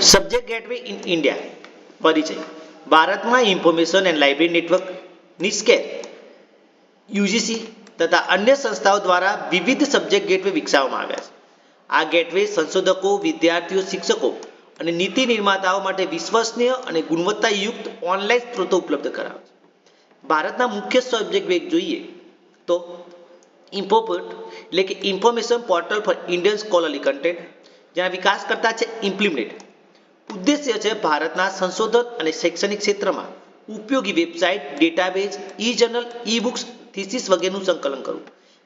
Subject gateway in India. પરિચય. ભારતમાં information and library network, NISCAIR, UGC તથા અન્ય સંસ્થાઓ દ્વારા વિવિધ સબ્જેક્ટ ગેટવે વિકસાવવામાં આવ્યા છે. આ ગેટવે સંશોધકો, વિદ્યાર્થીઓ, શિક્ષકો અને નીતિ નિર્માતાઓ માટે વિશ્વસનીય અને ગુણવત્તાયુક્ત ઓનલાઈન સ્ત્રોતો ઉપલબ્ધ કરાવે છે. ભારતના મુખ્ય સબ્જેક્ટ વેગ જોઈએ તો ઇન્ફોપોર્ટ, એટલે કે information portal for Indian scholarly content, જેના વિકાસ કરતા છે ઇમ્પ્લિમેન્ટ. ઉદ્દેશ્ય છે ભારતના સંશોધન અને શૈક્ષણિક ક્ષેત્રમાં ઉપયોગી website, database e journal e books thesis વગેરેનું સંકલન કરવું.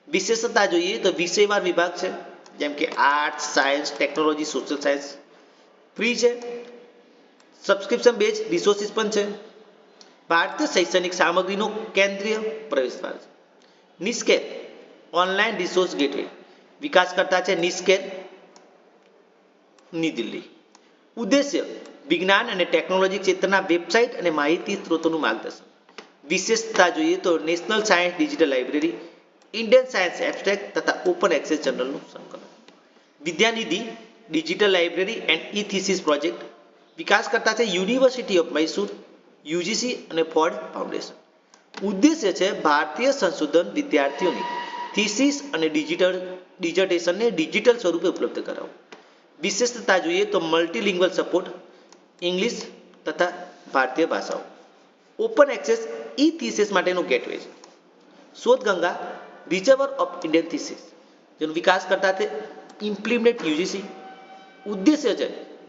વિશેષતા જોઈએ તો વિષયવાર વિભાગ છે, જેમ કે arts, science, technology, social science. Free છે. સબસ્ક્રિપ્શન બેઝ, રિસોર્સિસ પણ છે. ભારતીય શૈક્ષણિક સામગ્રીનો કેન્દ્રીય પ્રવેશદ્વાર છે. NISCAIR online resource gateway. વિકાસ કરતા છે નિસ્કેરની દિલ્હી. ઉદ્દેશ્ય વિજ્ઞાન અને ટેકનોલોજી ક્ષેત્રના વેબસાઇટ અને માહિતી સ્ત્રોતોનું માર્ગદર્શન. વિશેષતા જોઈએ તો national science digital library Indian science abstract તથા ઓપન એક્સેસ જર્નલનું સંકલન. Vidyanidhi digital library and E thesis project વિકાસ કરતા છે યુનિવર્સિટી ઓફ મૈસૂર યુજીસી અને ફોર્ડ ફાઉન્ડેશન ઉદ્દેશ્ય છે ભારતીય સંશોધન વિદ્યાર્થીઓની થીસીસ અને ડિજિટલ ડિઝર્ટેશનને ડિજિટલ સ્વરૂપે ઉપલબ્ધ કરાવવું. વિશેષતા જોઈએ તો મલ્ટીલિંગ્વલ સપોર્ટ ઇંગ્લિશ તથા ભારતીય ભાષાઓ. ઓપન એક્સેસ ઈ થીસીસ માટેનું ગેટવે છે. Shodhganga reservoir of Indian thesis જેનો વિકાસ કરતા તે ઇમ્પ્લિમેન્ટ યુજીસી ઉદ્દેશ્ય છે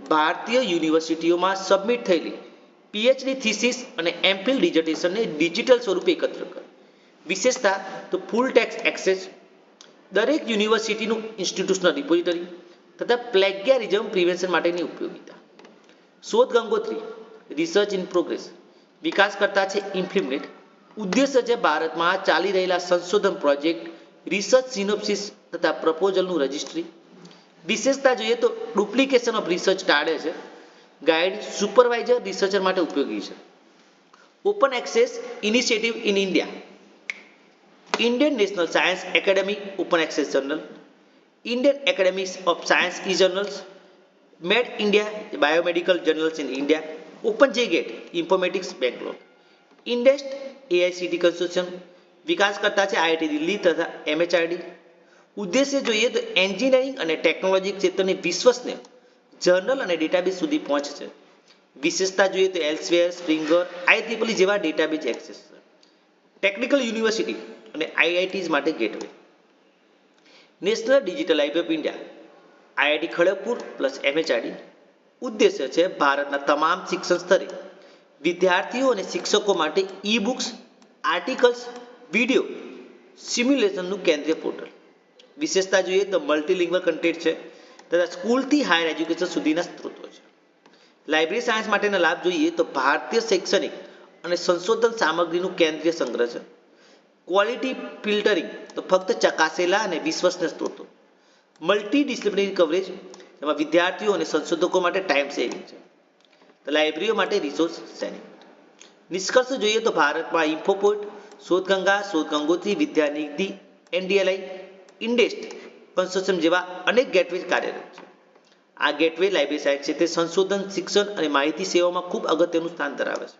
ભારતીય યુનિવર્સિટીઓમાં સબમિટ થયેલી પીએચડી થીસીસ અને એમફિલ ડિઝર્ટેશનને ડિજિટલ સ્વરૂપે એકત્ર કર. વિશેષતા તો ફૂલ ટેક્સ એક્સેસ દરેક યુનિવર્સિટીનું ઇન્સ્ટિટ્યુશનલ રિપોઝિટરી તથા પ્લેગિયારિઝમ પ્રિવેન્શન માટેની ઉપયોગિતા. Shodh Gangotri research in progress વિકાસ કરતા છે ઇમ્પ્લિમેન્ટ ઉદ્દેશ્ય છે ભારતમાં ચાલી રહેલા સંશોધન પ્રોજેક્ટ રિસર્ચ સિનોપ્સિસ તથા પ્રપોઝલનું રજિસ્ટ્રી વિશેષતા જોઈએ તો ડુપ્લિકેશન ઓફ રિસર્ચ ટાળે છે. ગાઈડ સુપરવાઇઝર રિસર્ચર માટે ઉપયોગી છે. Open access initiative in India Indian national science academy open access journal Indian academy of science e journals, med India biomedical Journals in India open J gate informatics Bangalore INDEST AICTE consortium વિકાસ કરતા છે IIT Delhi તથા MHRD ઉદ્દેશ્ય જોઈએ તો engineering અને technology ક્ષેત્રની વિશ્વસનીય journal અને ડેટાબેઝ સુધી પહોંચ છે વિશેષતા જોઈએ તો એલ્સવેર સ્પ્રિંગર આઈટ્રિપલી જેવા ડેટાબેઝ એક્સેસ ટેકનિકલ યુનિવર્સિટી અને આઈઆઈટીઝ માટે gateway national digital library of India IIT Kharagpur plus MHRD ઉદ્દેશ્ય છે ભારતના તમામ શિક્ષણ સ્તરે વિદ્યાર્થીઓ અને શિક્ષકો માટે ઈ બુક્સ આર્ટિકલ્સ વીડિયો સિમ્યુલેશનનું કેન્દ્રીય પોર્ટલ વિશેષતા જોઈએ તો મલ્ટીલિંગ્વલ કન્ટેન્ટ છે તથા સ્કૂલથી હાયર એજ્યુકેશન સુધીના સ્ત્રોતો છે. લાઇબ્રેરી સાયન્સ માટેના લાભ જોઈએ તો ભારતીય શૈક્ષણિક અને સંશોધન સામગ્રીનું કેન્દ્રીય સંગ્રહ છે. ક્વોલિટી ફિલ્ટરિંગ તો ફક્ત ચકાસેલા અને વિશ્વસનીય સ્ત્રોતો. મલ્ટી ડિસિપ્લિનરી કવરેજ એમાં વિદ્યાર્થીઓ અને સંશોધકો માટે ટાઈમ સેવિંગ છે. તો લાઇબ્રેરીઓ માટે રિસોર્સ સેનિંગ નિષ્કર્ષ જોઈએ તો ભારતમાં ઇન્ફોપોર્ટ શોધગંગા શોધ ગંગોત્રી વિદ્યાનિધિ એનડીએલઆઈ ઇન્ડેસ્ટ કન્સોર્શિયમ જેવા અનેક ગેટવે કાર્યરત છે. આ ગેટવે લાઇબ્રેરી સાયન્સ છે તે સંશોધન, શિક્ષણ અને માહિતી સેવામાં ખૂબ અગત્યનું સ્થાન ધરાવે છે.